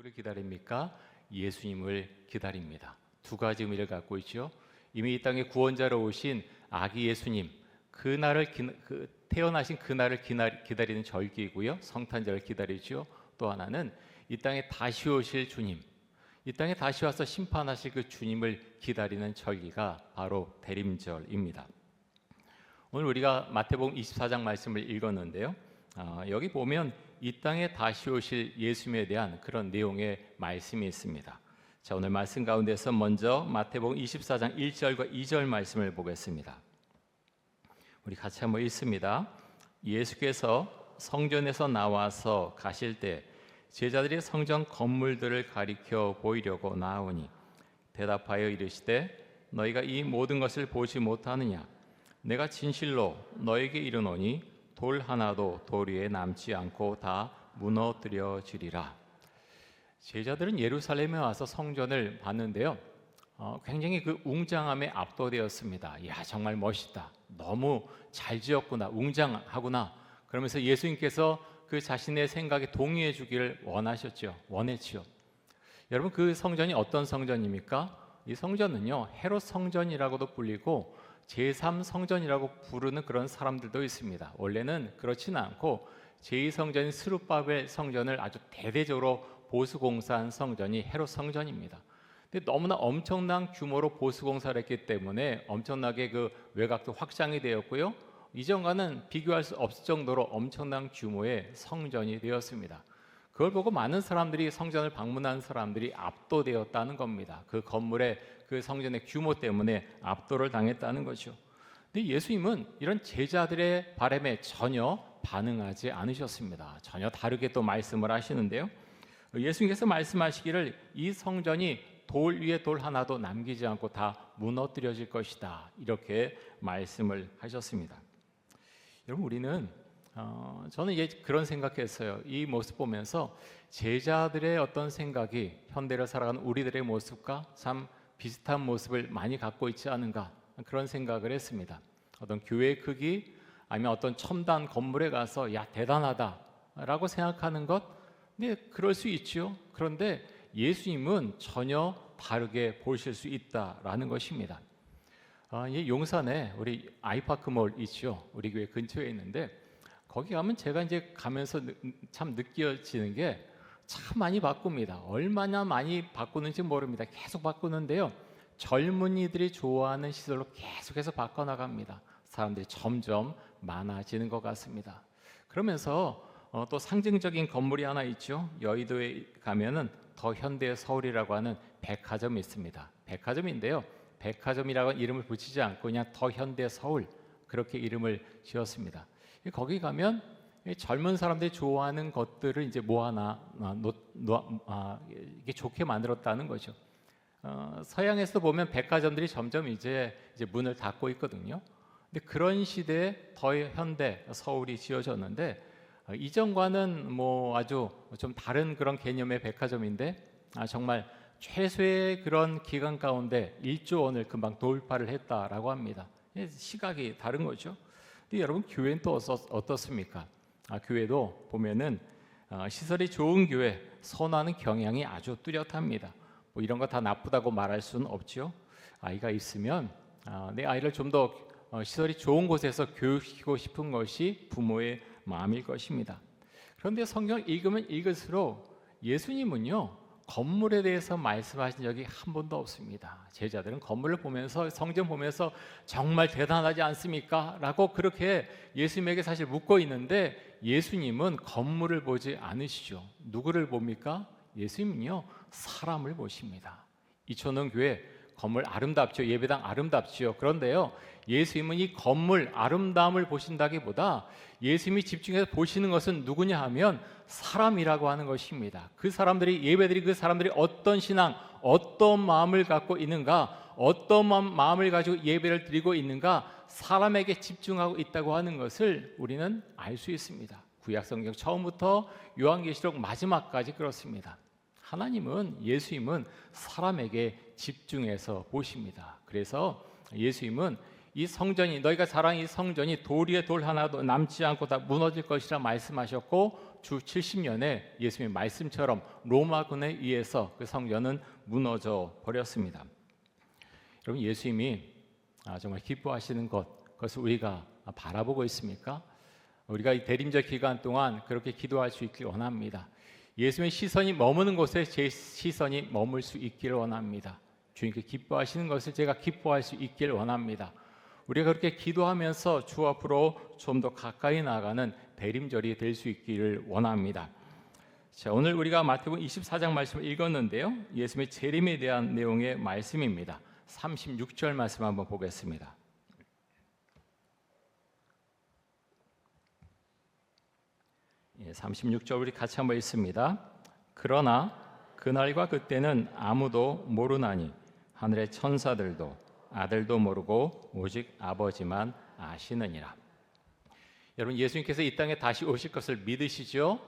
누구를 기다립니까? 예수님을 기다립니다. 두 가지 의미를 갖고 있죠. 이미 이 땅에 구원자로 오신 아기 예수님 그날을 기, 그, 태어나신 그날을 기나, 기다리 는 절기이고요. 성탄절을 기다리죠. 또 하나는 이 땅에 다시 오실 주님, 이 땅에 다시 와서 심판하실 그 주님을 기다리는 절기가 바로 대림절입니다. 오늘 우리가 마태복음 24장 말씀을 읽었는데요. 아, 여기 보면 이 땅에 다시 오실 예수님에 대한 그런 내용의 말씀이 있습니다. 자, 오늘 말씀 가운데서 먼저 마태복음 24장 1절과 2절 말씀을 보겠습니다. 우리 같이 한번 읽습니다. 예수께서 성전에서 나와서 가실 때 제자들이 성전 건물들을 가리켜 보이려고 나오니 대답하여 이르시되 너희가 이 모든 것을 보지 못하느냐 내가 진실로 너에게 이르노니 돌 하나도 돌 위에 남지 않고 다 무너뜨려지리라. 제자들은 예루살렘에 와서 성전을 봤는데요. 어, 굉장히 그 웅장함에 압도되었습니다. 야 정말 멋있다. 너무 잘 지었구나. 웅장하구나. 그러면서 예수님께서 그 자신의 생각에 동의해 주기를 원하셨죠. 원했지요. 여러분 그 성전이 어떤 성전입니까? 이 성전은요 헤롯 성전이라고도 불리고 제3 성전이라고 부르는 그런 사람들도 있습니다. 원래는 그렇지는 않고 제2성전인 스룹바벨 성전을 아주 대대적으로 보수 공사한 성전이 헤롯 성전입니다. 근데 너무나 엄청난 규모로 보수 공사를 했기 때문에 엄청나게 그 외곽도 확장이 되었고요. 이전과는 비교할 수 없을 정도로 엄청난 규모의 성전이 되었습니다. 그걸 보고 많은 사람들이 성전을 방문한 사람들이 압도되었다는 겁니다. 그 건물의 그 성전의 규모 때문에 압도를 당했다는 거죠. 근데 예수님은 이런 제자들의 바람에 전혀 반응하지 않으셨습니다. 전혀 다르게 또 말씀을 하시는데요. 예수님께서 말씀하시기를 이 성전이 돌 위에 돌 하나도 남기지 않고 다 무너뜨려질 것이다. 이렇게 말씀을 하셨습니다. 여러분 우리는 어, 저는 이제 그런 생각했어요. 이 모습 보면서 제자들의 어떤 생각이 현대를 살아가는 우리들의 모습과 참 비슷한 모습을 많이 갖고 있지 않은가 그런 생각을 했습니다. 어떤 교회 크기 아니면 어떤 첨단 건물에 가서 야 대단하다라고 생각하는 것, 네 그럴 수 있죠. 그런데 예수님은 전혀 다르게 보실 수 있다라는 것입니다. 아, 이 용산에 우리 아이파크몰 있죠. 우리 교회 근처에 있는데 거기 가면 제가 이제 가면서 느, 참 느껴지는 게 참 많이 바꿉니다. 얼마나 많이 바꾸는지 모릅니다. 계속 바꾸는데요. 젊은이들이 좋아하는 시설로 계속해서 바꿔나갑니다. 사람들이 점점 많아지는 것 같습니다. 그러면서 어, 또 상징적인 건물이 하나 있죠. 여의도에 가면은 더 현대 서울이라고 하는 백화점이 있습니다. 백화점인데요. 백화점이라고 이름을 붙이지 않고 그냥 더 현대 서울 그렇게 이름을 지었습니다. 거기 가면 젊은 사람들이 좋아하는 것들을 이제 모아놔 놓, 놓, 아, 이게 좋게 만들었다는 거죠. 어, 서양에서 보면 백화점들이 점점 이제 이제 문을 닫고 있거든요. 근데 그런 시대에 더 현대 서울이 지어졌는데 어, 이전과는 뭐 아주 좀 다른 그런 개념의 백화점인데 아, 정말 최소의 그런 기간 가운데 1조 원을 금방 돌파를 했다라고 합니다. 시각이 다른 거죠. 근데 여러분 교회는 또 어떻 습니까? 아, 교회도 보면은 어, 시설이 좋은 교회 선호하는 경향이 아주 뚜렷합니다. 뭐 이런 거 다 나쁘다고 말할 수는 없죠. 아이가 있으면 아, 내 아이를 좀더 어, 시설이 좋은 곳에서 교육시키고 싶은 것이 부모의 마음일 것입니다. 그런데 성경 읽으면 읽을수록 예수님은요 건물에 대해서 말씀하신 적이 한 번도 없습니다. 제자들은 건물을 보면서 성전 보면서 정말 대단하지 않습니까? 라고 그렇게 예수님에게 사실 묻고 있는데 예수님은 건물을 보지 않으시죠. 누구를 봅니까? 예수님은요 사람을 보십니다. 이천원 교회 건물 아름답죠. 예배당 아름답죠. 그런데요. 예수님은 이 건물 아름다움을 보신다기보다 예수님이 집중해서 보시는 것은 누구냐 하면 사람이라고 하는 것입니다. 그 사람들이 예배들이 그 사람들이 어떤 신앙, 어떤 마음을 갖고 있는가, 어떤 마음을 가지고 예배를 드리고 있는가 사람에게 집중하고 있다고 하는 것을 우리는 알 수 있습니다. 구약 성경 처음부터 요한계시록 마지막까지 그렇습니다. 하나님은 예수님은 사람에게 집중해서 보십니다. 그래서 예수님은 이 성전이 너희가 자랑 이 성전이 돌 위에 돌 하나도 남지 않고 다 무너질 것이라 말씀하셨고 주 70년에 예수님의 말씀처럼 로마군에 의해서 그 성전은 무너져 버렸습니다. 여러분 예수님이 아, 정말 기뻐하시는 것 그것을 우리가 바라보고 있습니까? 우리가 이 대림절 기간 동안 그렇게 기도할 수 있길 원합니다. 예수님의 시선이 머무는 곳에 제 시선이 머물 수 있기를 원합니다. 주님께 기뻐하시는 것을 제가 기뻐할 수 있길 원합니다. 우리가 그렇게 기도하면서 주 앞으로 좀 더 가까이 나아가는 대림절이 될 수 있기를 원합니다. 자, 오늘 우리가 마태복음 24장 말씀을 읽었는데요. 예수님의 재림에 대한 내용의 말씀입니다. 36절 말씀 한번 보겠습니다. 예, 36절 우리 같이 한번 읽습니다. 그러나 그날과 그때는 아무도 모르나니 하늘의 천사들도 아들도 모르고 오직 아버지만 아시느니라. 여러분 예수님께서 이 땅에 다시 오실 것을 믿으시죠?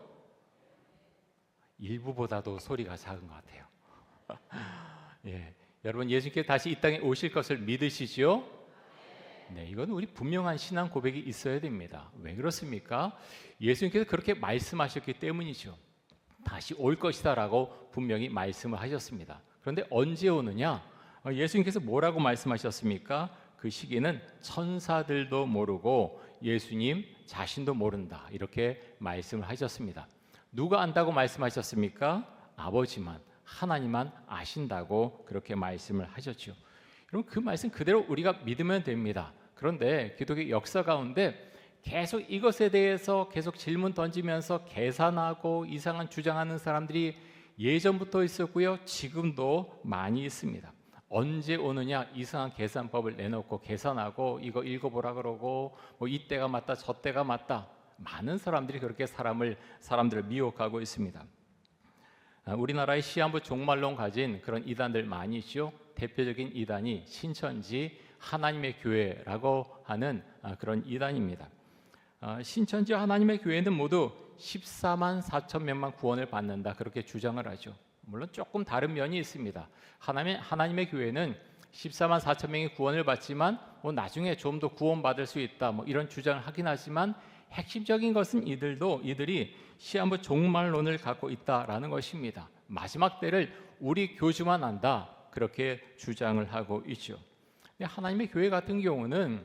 일부보다도 소리가 작은 것 같아요. 예, 여러분 예수님께서 다시 이 땅에 오실 것을 믿으시죠? 네, 이건 우리 분명한 신앙 고백이 있어야 됩니다. 왜 그렇습니까? 예수님께서 그렇게 말씀하셨기 때문이죠. 다시 올 것이다라고 분명히 말씀을 하셨습니다. 그런데 언제 오느냐? 어, 예수님께서 뭐라고 말씀하셨습니까? 그 시기는 천사들도 모르고 예수님 자신도 모른다. 이렇게 말씀을 하셨습니다. 누가 안다고 말씀하셨습니까? 아버지만 하나님만 아신다고 그렇게 말씀을 하셨죠. 여러분 그 말씀 그대로 우리가 믿으면 됩니다. 그런데 기독의 역사 가운데 계속 이것에 대해서 계속 질문 던지면서 계산하고 이상한 주장하는 사람들이 예전부터 있었고요. 지금도 많이 있습니다. 언제 오느냐 이상한 계산법을 내놓고 계산하고 이거 읽어보라 그러고 뭐 이때가 맞다 저때가 맞다 많은 사람들이 그렇게 사람을 사람들을 미혹하고 있습니다. 아, 우리나라의 시한부 종말론 가진 그런 이단들 많이 있죠. 대표적인 이단이 신천지 하나님의 교회라고 하는 아, 그런 이단입니다. 아, 신천지 하나님의 교회는 모두 14만 4천 명만 구원을 받는다 그렇게 주장을 하죠. 물론 조금 다른 면이 있습니다. 하나님의 하나님의 교회는 14만 4천 명이 구원을 받지만 뭐 나중에 좀 더 구원받을 수 있다 뭐 이런 주장을 하긴 하지만 핵심적인 것은 이들도 이들이 시한부 종말론을 갖고 있다라는 것입니다. 마지막 때를 우리 교주만 안다 그렇게 주장을 하고 있죠. 하나님의 교회 같은 경우는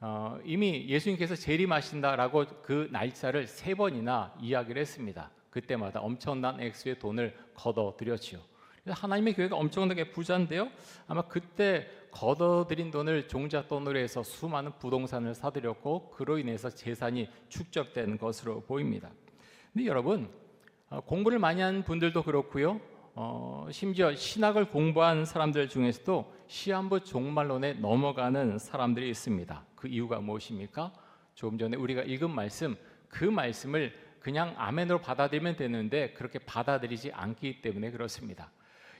어, 이미 예수님께서 재림하신다라고 그 날짜를 세 번이나 이야기를 했습니다. 그때마다 엄청난 액수의 돈을 걷어들였지요. 하나님의 교회가 엄청나게 부자인데요. 아마 그때 걷어들인 돈을 종잣돈으로 해서 수많은 부동산을 사들였고 그로 인해서 재산이 축적된 것으로 보입니다. 근데 여러분 어, 공부를 많이 한 분들도 그렇고요. 어, 심지어 신학을 공부한 사람들 중에서도 시한부 종말론에 넘어가는 사람들이 있습니다. 그 이유가 무엇입니까? 조금 전에 우리가 읽은 말씀, 그 말씀을 그냥 아멘으로 받아들이면 되는데 그렇게 받아들이지 않기 때문에 그렇습니다.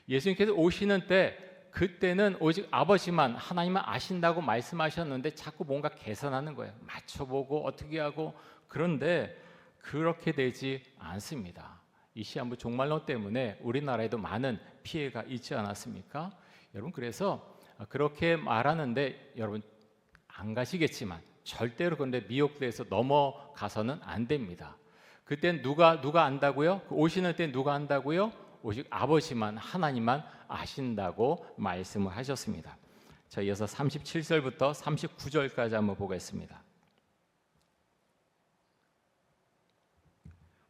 예수님께서 오시는 때 그때는 오직 아버지만 하나님만 아신다고 말씀하셨는데 자꾸 뭔가 계산하는 거예요. 맞춰보고 어떻게 하고 그런데 그렇게 되지 않습니다. 이 시한부 종말론 때문에 우리나라에도 많은 피해가 있지 않았습니까? 여러분 그래서 그렇게 말하는데 여러분 안 가시겠지만 절대로 그런데 미혹돼서 넘어가서는 안 됩니다. 그땐 누가 누가 안다고요? 그 오시는 때 누가 안다고요? 오직 아버지만 하나님만 아신다고 말씀을 하셨습니다. 자, 이어서 37절부터 39절까지 한번 보겠습니다.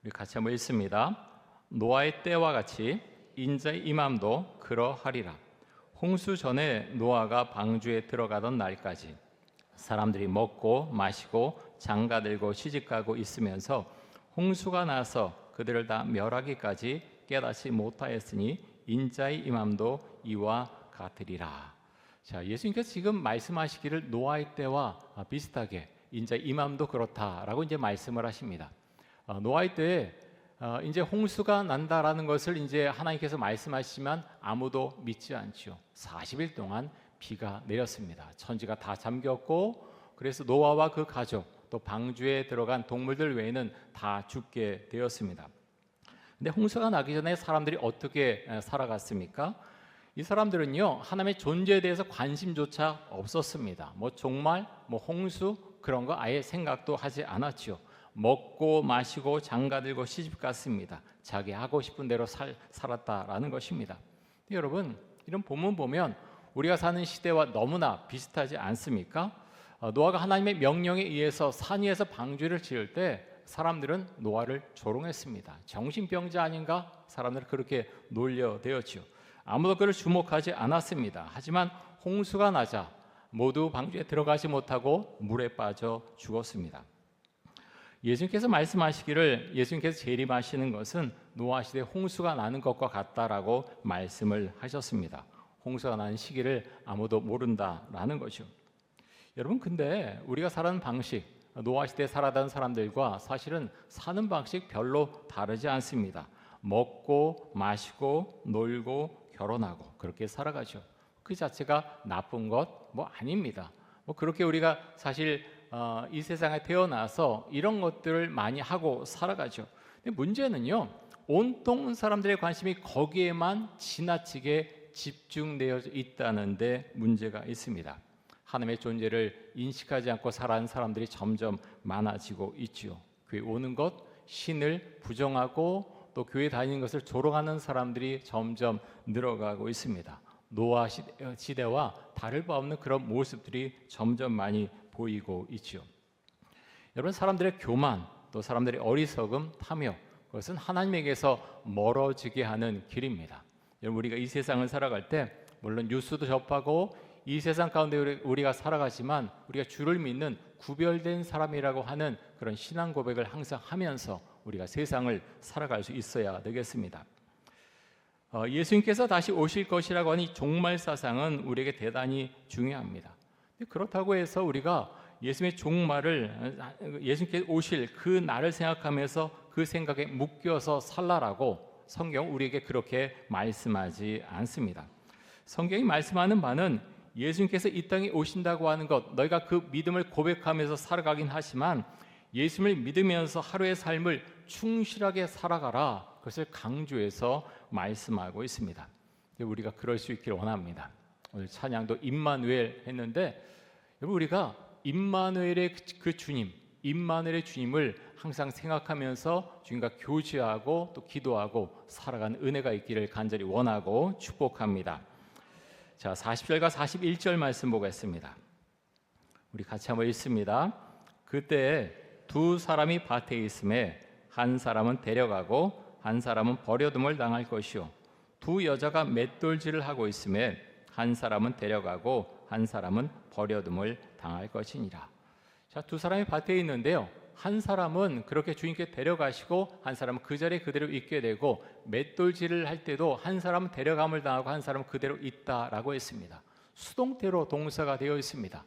우리 같이 한번 읽습니다. 노아의 때와 같이 인자의 임함도 그러하리라. 홍수 전에 노아가 방주에 들어가던 날까지 사람들이 먹고 마시고 장가 들고 시집 가고 있으면서 홍수가 나서 그들을 다 멸하기까지 깨닫지 못하였으니 인자의 임함도 이와 같으리라. 자, 예수님께서 지금 말씀하시기를 노아의 때와 비슷하게 인자의 임함도 그렇다라고 이제 말씀을 하십니다. 어, 노아의 때에 어, 이제 홍수가 난다라는 것을 이제 하나님께서 말씀하시지만 아무도 믿지 않죠. 40일 동안 비가 내렸습니다. 천지가 다 잠겼고 그래서 노아와 그 가족 또 방주에 들어간 동물들 외에는 다 죽게 되었습니다. 근데 홍수가 나기 전에 사람들이 어떻게 살아갔습니까? 이 사람들은요 하나님의 존재에 대해서 관심조차 없었습니다. 뭐 종말, 뭐 홍수 그런 거 아예 생각도 하지 않았죠. 먹고 마시고 장가들고 시집 갔습니다. 자기 하고 싶은 대로 살, 살았다라는 것입니다. 여러분 이런 본문 보면 우리가 사는 시대와 너무나 비슷하지 않습니까? 어, 노아가 하나님의 명령에 의해서 산 위에서 방주를 지을 때 사람들은 노아를 조롱했습니다. 정신병자 아닌가? 사람들은 그렇게 놀려대었죠. 아무도 그를 주목하지 않았습니다. 하지만 홍수가 나자 모두 방주에 들어가지 못하고 물에 빠져 죽었습니다. 예수님께서 말씀하시기를 예수님께서 재림하시는 것은 노아 시대 홍수가 나는 것과 같다라고 말씀을 하셨습니다. 홍수가 나는 시기를 아무도 모른다라는 거죠. 여러분 근데 우리가 살아가는 방식 노아 시대에 살아던 사람들과 사실은 사는 방식 별로 다르지 않습니다. 먹고 마시고 놀고 결혼하고 그렇게 살아가죠. 그 자체가 나쁜 것 뭐 아닙니다. 뭐 그렇게 우리가 사실 어, 이 세상에 태어나서 이런 것들을 많이 하고 살아가죠. 근데 문제는요, 온통 사람들의 관심이 거기에만 지나치게 집중되어 있다는데 문제가 있습니다. 하나님의 존재를 인식하지 않고 살아가는 사람들이 점점 많아지고 있죠. 교회 오는 것, 신을 부정하고 또 교회 다니는 것을 조롱하는 사람들이 점점 늘어가고 있습니다. 노아 시대와 다를 바 없는 그런 모습들이 점점 많이 보이고 있죠. 여러분 사람들의 교만 또 사람들의 어리석음 탐욕 그것은 하나님에게서 멀어지게 하는 길입니다. 여러분 우리가 이 세상을 살아갈 때 물론 뉴스도 접하고 이 세상 가운데 우리가 살아가지만 우리가 주를 믿는 구별된 사람이라고 하는 그런 신앙 고백을 항상 하면서 우리가 세상을 살아갈 수 있어야 되겠습니다. 어, 예수님께서 다시 오실 것이라고 하니 종말 사상은 우리에게 대단히 중요합니다. 그렇다고 해서 우리가 예수님의 종말을 예수님께 오실 그 날을 생각하면서 그 생각에 묶여서 살라라고 성경 우리에게 그렇게 말씀하지 않습니다. 성경이 말씀하는 바는 예수님께서 이 땅에 오신다고 하는 것 너희가 그 믿음을 고백하면서 살아가긴 하지만 예수님을 믿으면서 하루의 삶을 충실하게 살아가라 그것을 강조해서 말씀하고 있습니다. 우리가 그럴 수 있기를 원합니다. 오늘 찬양도 임마누엘 했는데 여러분 우리가 임마누엘의 그 주님, 임마누엘의 주님을 항상 생각하면서 주님과 교제하고 또 기도하고 살아가는 은혜가 있기를 간절히 원하고 축복합니다. 자, 40절과 41절 말씀 보겠습니다. 우리 같이 한번 읽습니다. 그때 두 사람이 밭에 있음에 한 사람은 데려가고 한 사람은 버려둠을 당할 것이요 두 여자가 맷돌질을 하고 있음에 한 사람은 데려가고 한 사람은 버려둠을 당할 것이니라. 자, 두 사람이 밭에 있는데요. 한 사람은 그렇게 주님께 데려가시고 한 사람은 그 자리에 그대로 있게 되고 맷돌질을 할 때도 한 사람은 데려감을 당하고 한 사람은 그대로 있다라고 했습니다. 수동태로 동사가 되어 있습니다.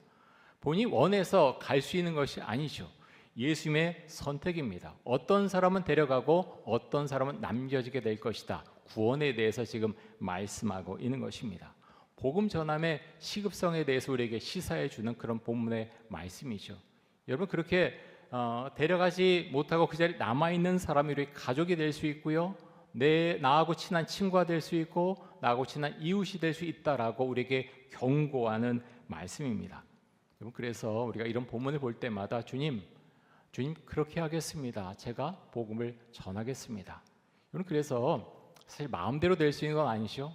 본이 원해서 갈 수 있는 것이 아니죠. 예수님의 선택입니다. 어떤 사람은 데려가고 어떤 사람은 남겨지게 될 것이다. 구원에 대해서 지금 말씀하고 있는 것입니다. 복음 전함의 시급성에 대해서 우리에게 시사해 주는 그런 본문의 말씀이죠. 여러분 그렇게 어, 데려가지 못하고 그 자리에 남아 있는 사람이 우리 가족이 될 수 있고요. 내 나하고 친한 친구가 될 수 있고 나하고 친한 이웃이 될 수 있다라고 우리에게 경고하는 말씀입니다. 그래서 우리가 이런 본문을 볼 때마다 주님 주님 그렇게 하겠습니다. 제가 복음을 전하겠습니다. 여러분 그래서 사실 마음대로 될 수 있는 건 아니죠.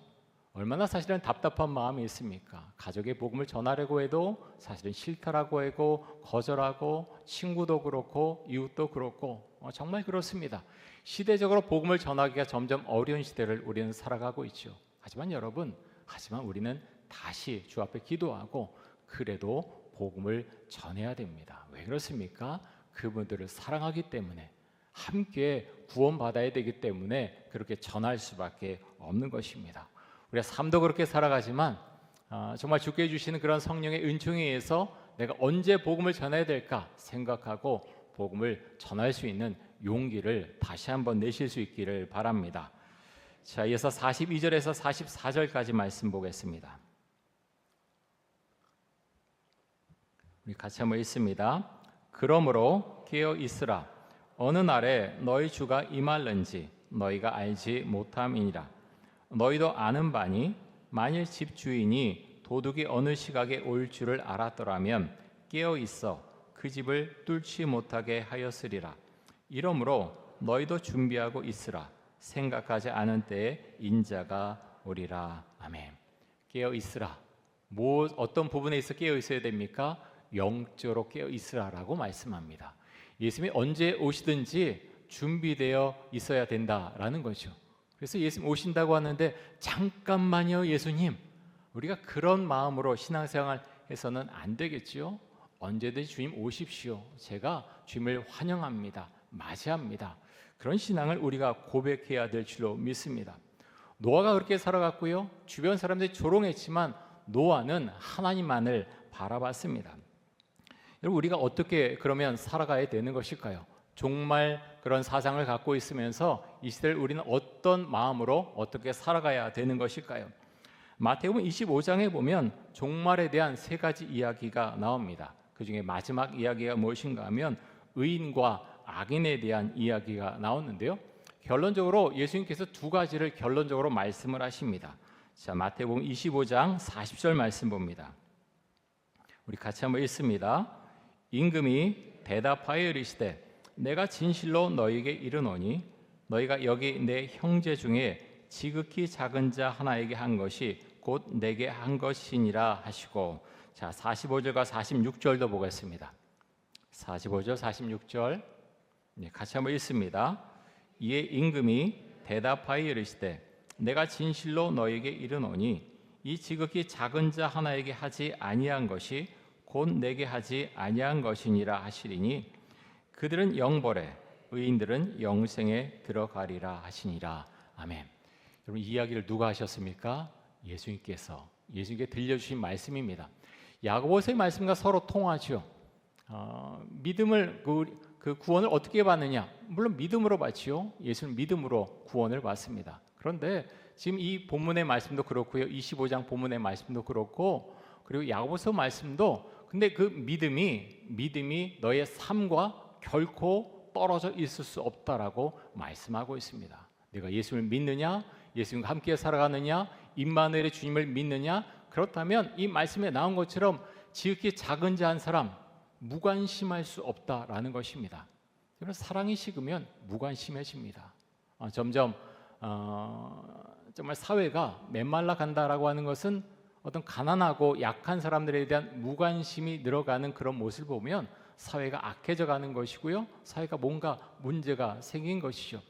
얼마나 사실은 답답한 마음이 있습니까? 가족의 복음을 전하려고 해도 사실은 싫다라고 하고 거절하고 친구도 그렇고 이웃도 그렇고 어, 정말 그렇습니다. 시대적으로 복음을 전하기가 점점 어려운 시대를 우리는 살아가고 있죠. 하지만 여러분, 하지만 우리는 다시 주 앞에 기도하고 그래도 복음을 전해야 됩니다. 왜 그렇습니까? 그분들을 사랑하기 때문에 함께 구원받아야 되기 때문에 그렇게 전할 수밖에 없는 것입니다. 우리가 삶도 그렇게 살아가지만 어, 정말 주께 주시는 그런 성령의 은총에 의해서 내가 언제 복음을 전해야 될까 생각하고 복음을 전할 수 있는 용기를 다시 한번 내실 수 있기를 바랍니다. 자, 이어서 42절에서 44절까지 말씀 보겠습니다. 우리 같이 한번 읽습니다. 그러므로 깨어 있으라 어느 날에 너희 주가 임할는지 너희가 알지 못함이니라 너희도 아는 바니 만일 집 주인이 도둑이 어느 시각에 올 줄을 알았더라면 깨어 있어 그 집을 뚫지 못하게 하였으리라 이러므로 너희도 준비하고 있으라 생각하지 않은 때에 인자가 오리라 아멘. 깨어 있으라. 뭐 어떤 부분에 있어 깨어 있어야 됩니까? 영적으로 깨어 있으라라고 말씀합니다. 예수님이 언제 오시든지 준비되어 있어야 된다라는 거죠. 그래서 예수님 오신다고 하는데 잠깐만요, 예수님. 우리가 그런 마음으로 신앙생활 해서는 안 되겠지요. 언제든지 주님 오십시오. 제가 주님을 환영합니다. 맞이합니다. 그런 신앙을 우리가 고백해야 될 줄로 믿습니다. 노아가 그렇게 살아갔고요. 주변 사람들이 조롱했지만 노아는 하나님만을 바라봤습니다. 여러분 우리가 어떻게 그러면 살아가야 되는 것일까요? 정말 그런 사상을 갖고 있으면서 이 시대를 우리는 어떤 마음으로 어떻게 살아가야 되는 것일까요? 마태복음 25장에 보면 종말에 대한 세 가지 이야기가 나옵니다. 그 중에 마지막 이야기가 무엇인가 하면 의인과 악인에 대한 이야기가 나오는데요. 결론적으로 예수님께서 두 가지를 결론적으로 말씀을 하십니다. 자, 마태복음 25장 40절 말씀 봅니다. 우리 같이 한번 읽습니다. 임금이 대답하여 이르시되 내가 진실로 너희에게 이르노니 너희가 여기 내 형제 중에 지극히 작은 자 하나에게 한 것이 곧 내게 한 것이니라 하시고 자 45절과 46절도 보겠습니다. 45절 46절 네, 같이 한번 읽습니다. 이에 임금이 대답하여 이르시되 내가 진실로 너에게 이르노니 이 지극히 작은 자 하나에게 하지 아니한 것이 곧 내게 하지 아니한 것이니라 하시리니 그들은 영벌에 의인들은 영생에 들어가리라 하시니라 아멘. 여러분 이 이야기를 누가 하셨습니까? 예수님께서 예수님께 들려주신 말씀입니다. 야고보서의 말씀과 서로 통하죠. 어, 믿음을 그, 그 구원을 어떻게 받느냐? 물론 믿음으로 받지요. 예수는 믿음으로 구원을 받습니다. 그런데 지금 이 본문의 말씀도 그렇고요. 25장 본문의 말씀도 그렇고 그리고 야고보서 말씀도 근데 그 믿음이 믿음이 너의 삶과 결코 떨어져 있을 수 없다라고 말씀하고 있습니다. 내가 예수를 믿느냐? 예수님과 함께 살아가느냐? 임마누엘의 주님을 믿느냐? 그렇다면 이 말씀에 나온 것처럼 지극히 작은 자 한 사람 무관심할 수 없다라는 것입니다. 여러분 사랑이 식으면 무관심해집니다. 어, 점점 어, 정말 사회가 메말라 간다라고 하는 것은 어떤 가난하고 약한 사람들에 대한 무관심이 늘어가는 그런 모습을 보면 사회가 악해져 가는 것이고요. 사회가 뭔가 문제가 생긴 것이죠.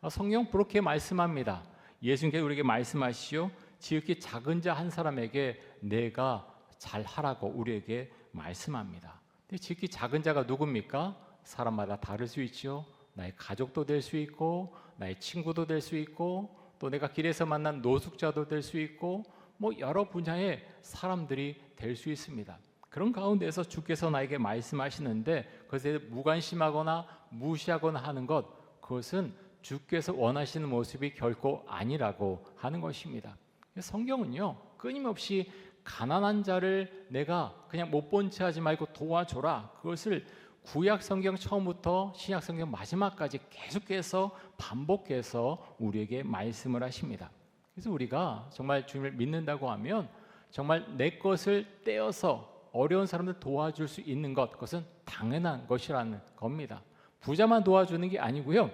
어, 성경 그렇게 말씀합니다. 예수님께서 우리에게 말씀하시죠. 지극히 작은 자 한 사람에게 내가 잘하라고 우리에게 말씀합니다. 근데 지극히 작은 자가 누굽니까? 사람마다 다를 수 있죠. 나의 가족도 될 수 있고, 나의 친구도 될 수 있고, 또 내가 길에서 만난 노숙자도 될 수 있고, 뭐 여러 분야의 사람들이 될 수 있습니다. 그런 가운데서 주께서 나에게 말씀하시는데 그것에 무관심하거나 무시하거나 하는 것, 그것은 주께서 원하시는 모습이 결코 아니라고 하는 것입니다. 성경은요 끊임없이 가난한 자를 내가 그냥 못 본 채 하지 말고 도와줘라. 그것을 구약 성경 처음부터 신약 성경 마지막까지 계속해서 반복해서 우리에게 말씀을 하십니다. 그래서 우리가 정말 주님을 믿는다고 하면 정말 내 것을 떼어서 어려운 사람들 도와줄 수 있는 것 그것은 당연한 것이라는 겁니다. 부자만 도와주는 게 아니고요.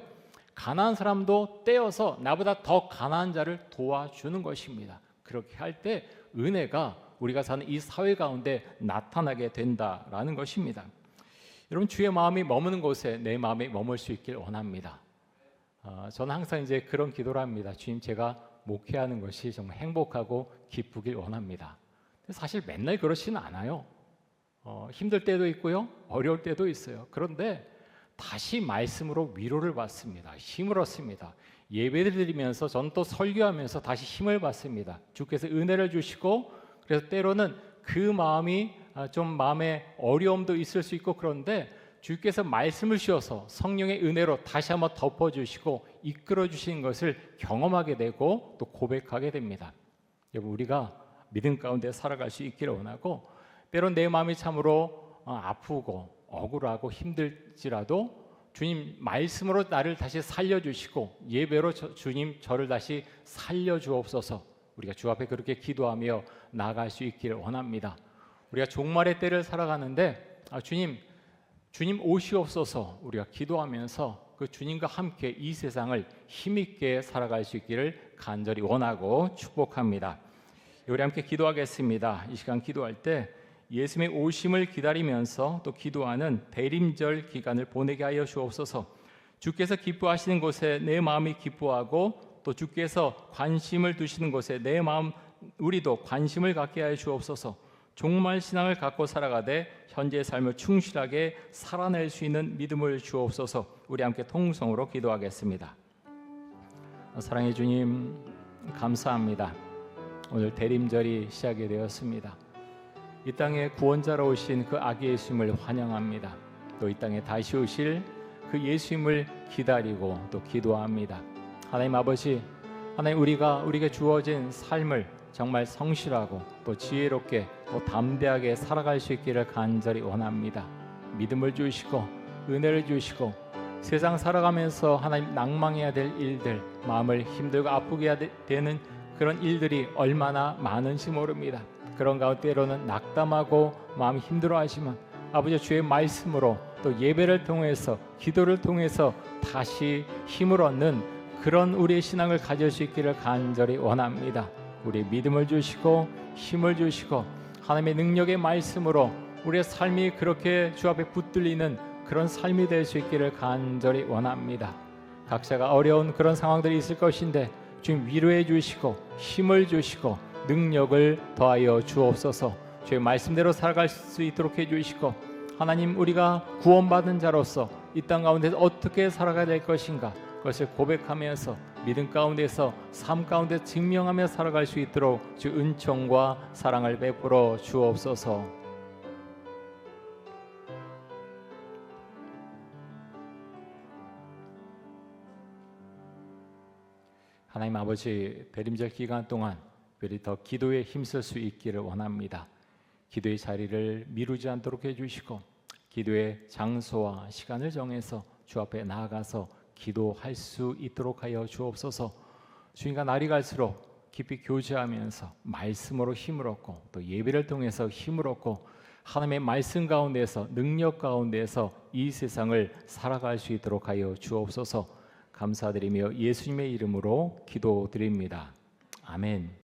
가난한 사람도 떼어서 나보다 더 가난한 자를 도와주는 것입니다. 그렇게 할 때 은혜가 우리가 사는 이 사회 가운데 나타나게 된다라는 것입니다. 여러분 주의 마음이 머무는 곳에 내 마음이 머물 수 있길 원합니다. 어, 저는 항상 이제 그런 기도를 합니다. 주님 제가 목회하는 것이 정말 행복하고 기쁘길 원합니다. 사실 맨날 그렇지는 않아요. 어, 힘들 때도 있고요, 어려울 때도 있어요. 그런데 다시 말씀으로 위로를 받습니다. 힘을 얻습니다. 예배를 드리면서 저는 또 설교하면서 다시 힘을 받습니다. 주께서 은혜를 주시고 그래서 때로는 그 마음이 아, 좀 마음에 어려움도 있을 수 있고 그런데 주께서 말씀을 주셔서 성령의 은혜로 다시 한번 덮어주시고 이끌어 주신 것을 경험하게 되고 또 고백하게 됩니다. 여러분 우리가 믿음 가운데 살아갈 수 있기를 원하고 때론 내 마음이 참으로 어, 아프고 억울하고 힘들지라도 주님 말씀으로 나를 다시 살려주시고 예배로 저, 주님 저를 다시 살려주옵소서 우리가 주 앞에 그렇게 기도하며 나아갈 수 있기를 원합니다. 우리가 종말의 때를 살아가는데 아, 주님 주님 오시옵소서 우리가 기도하면서 그 주님과 함께 이 세상을 힘있게 살아갈 수 있기를 간절히 원하고 축복합니다. 우리 함께 기도하겠습니다. 이 시간 기도할 때 예수님의 오심을 기다리면서 또 기도하는 대림절 기간을 보내게 하여 주옵소서. 주께서 기뻐하시는 곳에 내 마음이 기뻐하고 또 주께서 관심을 두시는 곳에 내 마음 우리도 관심을 갖게 하여 주옵소서. 종말 신앙을 갖고 살아가되 현재의 삶을 충실하게 살아낼 수 있는 믿음을 주옵소서. 우리 함께 통성으로 기도하겠습니다. 사랑해 주님 감사합니다. 오늘 대림절이 시작이 되었습니다. 이 땅에 구원자로 오신 그 아기 예수님을 환영합니다. 또 이 땅에 다시 오실 그 예수님을 기다리고 또 기도합니다. 하나님 아버지, 하나님 우리가 우리에게 주어진 삶을 정말 성실하고 또 지혜롭게 또 담대하게 살아갈 수 있기를 간절히 원합니다. 믿음을 주시고 은혜를 주시고 세상 살아가면서 하나님 낭망해야 될 일들, 마음을 힘들고 아프게 되는 그런 일들이 얼마나 많은지 모릅니다. 그런 가운데 때로는 낙담하고 마음 힘들어하지만 아버지 주의 말씀으로 또 예배를 통해서 기도를 통해서 다시 힘을 얻는 그런 우리의 신앙을 가질 수 있기를 간절히 원합니다. 우리 믿음을 주시고 힘을 주시고 하나님의 능력의 말씀으로 우리의 삶이 그렇게 주 앞에 붙들리는 그런 삶이 될 수 있기를 간절히 원합니다. 각자가 어려운 그런 상황들이 있을 것인데 주님 위로해 주시고 힘을 주시고 능력을 더하여 주옵소서. 주의 말씀대로 살아갈 수 있도록 해 주시고 하나님 우리가 구원받은 자로서 이 땅 가운데서 어떻게 살아가야 될 것인가 그것을 고백하면서 믿음 가운데서 삶 가운데 증명하며 살아갈 수 있도록 주 은총과 사랑을 베풀어 주옵소서. 하나님 아버지 대림절 기간 동안 우리 더 기도에 힘쓸 수 있기를 원합니다. 기도의 자리를 미루지 않도록 해주시고 기도의 장소와 시간을 정해서 주 앞에 나아가서 기도할 수 있도록 하여 주옵소서. 주인과 날이 갈수록 깊이 교제하면서 말씀으로 힘을 얻고 또 예배를 통해서 힘을 얻고 하나님의 말씀 가운데서 능력 가운데서 이 세상을 살아갈 수 있도록 하여 주옵소서. 감사드리며 예수님의 이름으로 기도드립니다. 아멘.